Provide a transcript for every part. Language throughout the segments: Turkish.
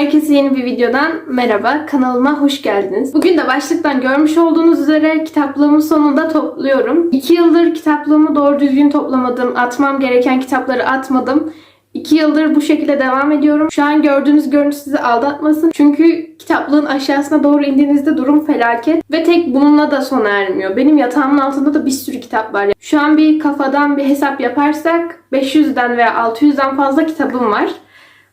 Herkese yeni bir videodan merhaba. Kanalıma hoş geldiniz. Bugün de başlıktan görmüş olduğunuz üzere kitaplığımı sonunda topluyorum. 2 yıldır kitaplığımı doğru düzgün toplamadım. Atmam gereken kitapları atmadım. 2 yıldır bu şekilde devam ediyorum. Şu an gördüğünüz görüntü sizi aldatmasın. Çünkü kitaplığın aşağısına doğru indiğinizde durum felaket. Ve tek bununla da sona ermiyor. Benim yatağımın altında da bir sürü kitap var. Şu an bir kafadan bir hesap yaparsak 500'den veya 600'den fazla kitabım var.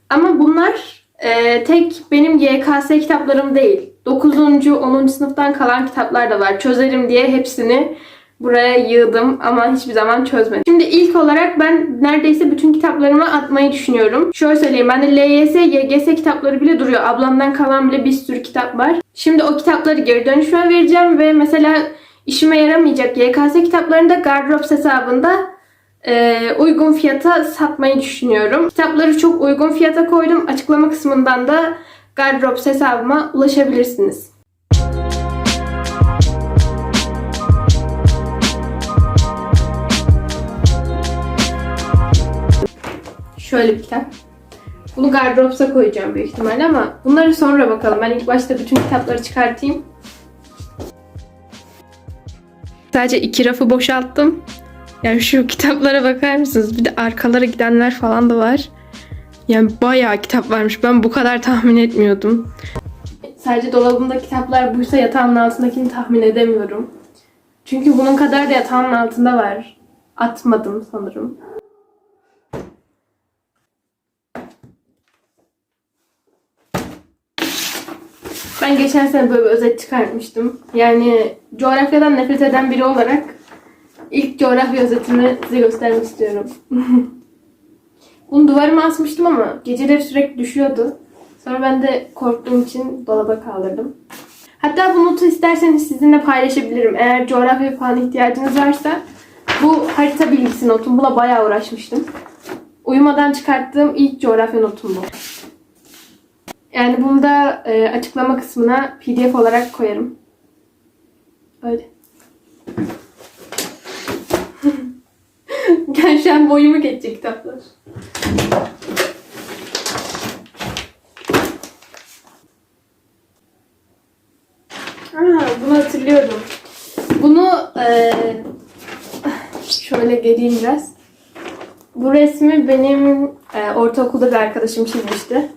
Ama bunlar e, tek benim YKS kitaplarım değil. 9. 10. sınıftan kalan kitaplar da var. Çözerim diye hepsini buraya yığdım ama hiçbir zaman çözmedim. Şimdi ilk olarak ben neredeyse bütün kitaplarımı atmayı düşünüyorum. Şöyle söyleyeyim bende LYS, YGS kitapları bile duruyor. Ablamdan kalan bile bir sürü kitap var. Şimdi o kitapları geri dönüşüme vereceğim ve mesela işime yaramayacak YKS kitaplarını da Gardrops hesabında e, uygun fiyata satmayı düşünüyorum. Kitapları çok uygun fiyata koydum. Açıklama kısmından da Gardrops hesabıma ulaşabilirsiniz. Şöyle bir kitap. Bunu Gardrops'a koyacağım büyük ihtimalle ama bunları sonra bakalım. Ben ilk başta bütün kitapları çıkartayım. Sadece iki rafı boşalttım. Yani şu kitaplara bakar mısınız? Bir de arkalara gidenler falan da var. Yani bayağı kitap varmış. Ben bu kadar tahmin etmiyordum. Sadece dolabımda kitaplar buysa yatağımın altındakini tahmin edemiyorum. Çünkü bunun kadar da yatağımın altında var. Atmadım sanırım. Ben geçen sene böyle bir özet çıkartmıştım. Yani coğrafyadan nefret eden biri olarak ilk coğrafya özetimi size göstermek istiyorum. Bunu duvarıma asmıştım ama geceleri sürekli düşüyordu. Sonra ben de korktuğum için dolaba kaldırdım. Hatta bu notu isterseniz sizinle paylaşabilirim. Eğer coğrafya falan ihtiyacınız varsa bu harita bilgisi notum. Buna bayağı uğraşmıştım. Uyumadan çıkarttığım ilk coğrafya notum bu. Yani bunu da e, açıklama kısmına pdf olarak koyarım. Öyle. Gel şu an boyumu geçecek kitaplar. Aa, bunu hatırlıyorum. Bunu e, şöyle geleyim biraz. Bu resmi benim e, ortaokulda bir arkadaşım çizmişti.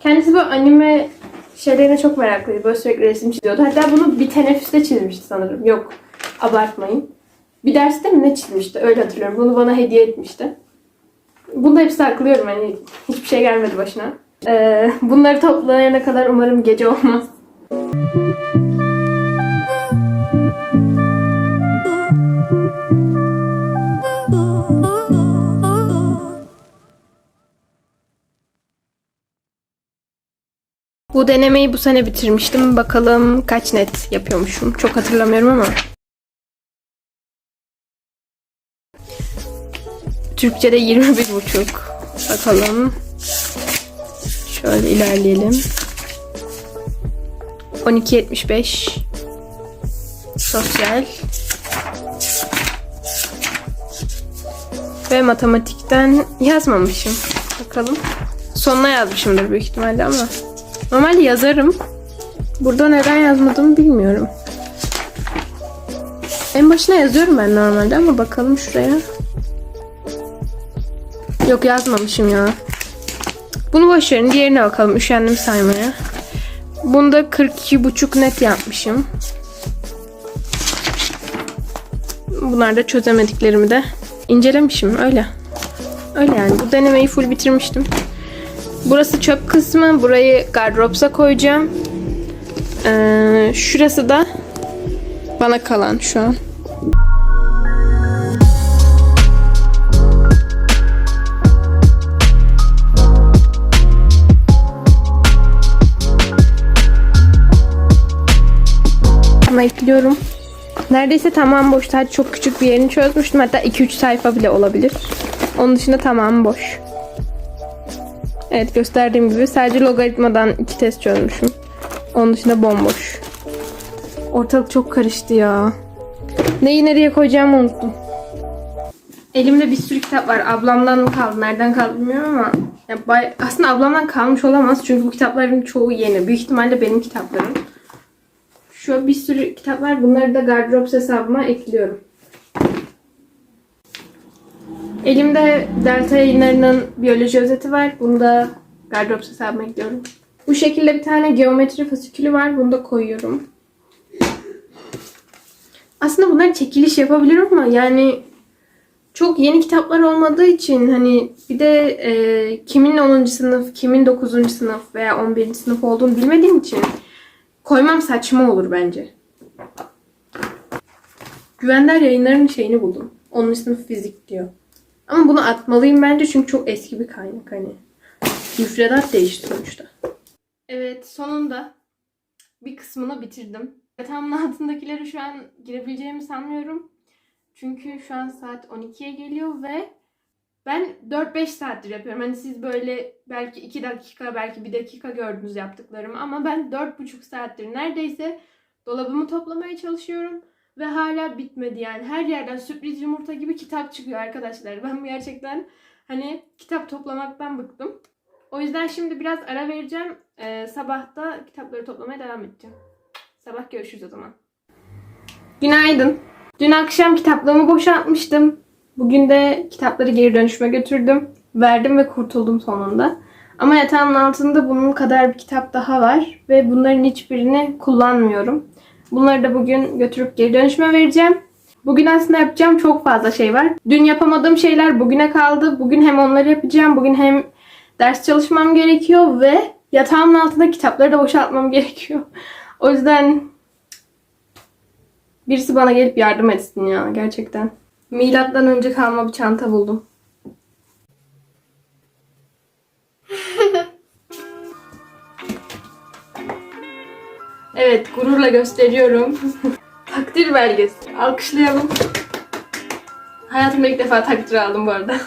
Kendisi böyle anime şeylerine çok meraklıydı. Böyle sürekli resim çiziyordu. Hatta bunu bir teneffüste çizmişti sanırım. Yok abartmayın. Bir derste mi ne çizmişti? Öyle hatırlıyorum. Bunu bana hediye etmişti. Bunu da hepsi saklıyorum. Hani hiçbir şey gelmedi başına. Ee, bunları toplayana kadar umarım gece olmaz. Bu denemeyi bu sene bitirmiştim. Bakalım kaç net yapıyormuşum. Çok hatırlamıyorum ama. Türkçe'de 21 buçuk. Bakalım. Şöyle ilerleyelim. 12.75 Sosyal Ve matematikten yazmamışım. Bakalım. Sonuna yazmışımdır büyük ihtimalle ama. Normalde yazarım. Burada neden yazmadığımı bilmiyorum. En başına yazıyorum ben normalde ama bakalım şuraya. Yok yazmamışım ya. Bunu boş verin. Diğerine bakalım. Üşendim saymaya. Bunda 42,5 net yapmışım. Bunlar da çözemediklerimi de incelemişim. Öyle. Öyle yani. Bu denemeyi full bitirmiştim. Burası çöp kısmı. Burayı gardropsa koyacağım. Ee, şurası da bana kalan şu an. Ama ekliyorum. Neredeyse tamam boş. Sadece çok küçük bir yerini çözmüştüm. Hatta 2-3 sayfa bile olabilir. Onun dışında tamam boş. Evet gösterdiğim gibi sadece logaritmadan iki test çözmüşüm. Onun dışında bomboş. Ortalık çok karıştı ya. Neyi nereye koyacağımı unuttum. Elimde bir sürü kitap var. Ablamdan mı kaldı, nereden kaldı bilmiyorum ama ya bay- aslında ablamdan kalmış olamaz çünkü bu kitapların çoğu yeni. Büyük ihtimalle benim kitaplarım. Şu bir sürü kitap var. Bunları da gardırop hesabıma ekliyorum. Elimde Delta yayınlarının biyoloji özeti var. Bunu da gardırop hesabıma ekliyorum. Bu şekilde bir tane geometri fasikülü var. Bunu da koyuyorum. Aslında bunlar çekiliş yapabilirim ama yani çok yeni kitaplar olmadığı için hani bir de e, kimin 10. sınıf, kimin 9. sınıf veya 11. sınıf olduğunu bilmediğim için koymam saçma olur bence. Güvender yayınlarının şeyini buldum. 10. sınıf fizik diyor. Ama bunu atmalıyım bence çünkü çok eski bir kaynak hani. Müfredat değişti sonuçta. Evet sonunda bir kısmını bitirdim. Yatağımın altındakileri şu an girebileceğimi sanmıyorum. Çünkü şu an saat 12'ye geliyor ve ben 4-5 saattir yapıyorum. Hani siz böyle belki 2 dakika, belki 1 dakika gördünüz yaptıklarımı ama ben 4,5 saattir neredeyse dolabımı toplamaya çalışıyorum ve hala bitmedi yani. Her yerden sürpriz yumurta gibi kitap çıkıyor arkadaşlar. Ben gerçekten hani kitap toplamaktan bıktım. O yüzden şimdi biraz ara vereceğim. Ee, sabah da kitapları toplamaya devam edeceğim. Sabah görüşürüz o zaman. Günaydın. Dün akşam kitaplığımı boşaltmıştım. Bugün de kitapları geri dönüşüme götürdüm. Verdim ve kurtuldum sonunda. Ama yatağımın altında bunun kadar bir kitap daha var. Ve bunların hiçbirini kullanmıyorum. Bunları da bugün götürüp geri dönüşüme vereceğim. Bugün aslında yapacağım çok fazla şey var. Dün yapamadığım şeyler bugüne kaldı. Bugün hem onları yapacağım, bugün hem ders çalışmam gerekiyor ve yatağımın altında kitapları da boşaltmam gerekiyor. O yüzden birisi bana gelip yardım etsin ya gerçekten. Milattan önce kalma bir çanta buldum. evet gururla gösteriyorum. Takdir belgesi. Alkışlayalım. Hayatımda ilk defa takdir aldım bu arada.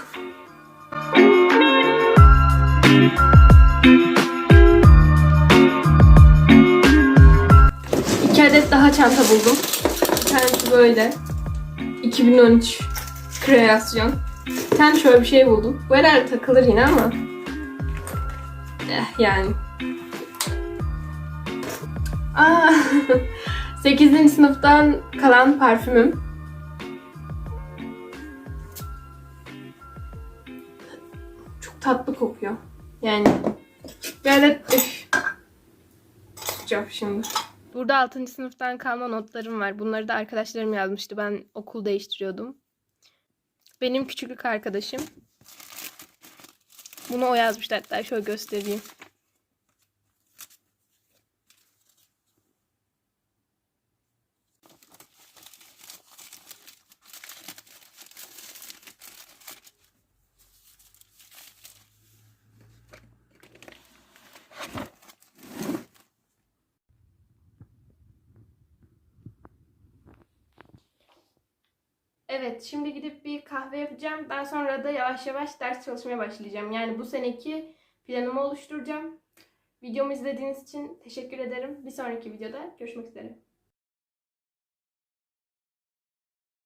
İki adet daha çanta buldum. Bir tanesi böyle. 2013 kreasyon. Tane şöyle bir şey buldum. Bu herhalde takılır yine ama. Eh, yani. Aa, 8. sınıftan kalan parfümüm. Çok tatlı kokuyor. Yani adet üf. Tutacağım şimdi. Burada 6. sınıftan kalma notlarım var. Bunları da arkadaşlarım yazmıştı. Ben okul değiştiriyordum. Benim küçüklük arkadaşım. Bunu o yazmıştı hatta. Şöyle göstereyim. Evet, şimdi gidip bir kahve yapacağım. Daha sonra da yavaş yavaş ders çalışmaya başlayacağım. Yani bu seneki planımı oluşturacağım. Videomu izlediğiniz için teşekkür ederim. Bir sonraki videoda görüşmek üzere.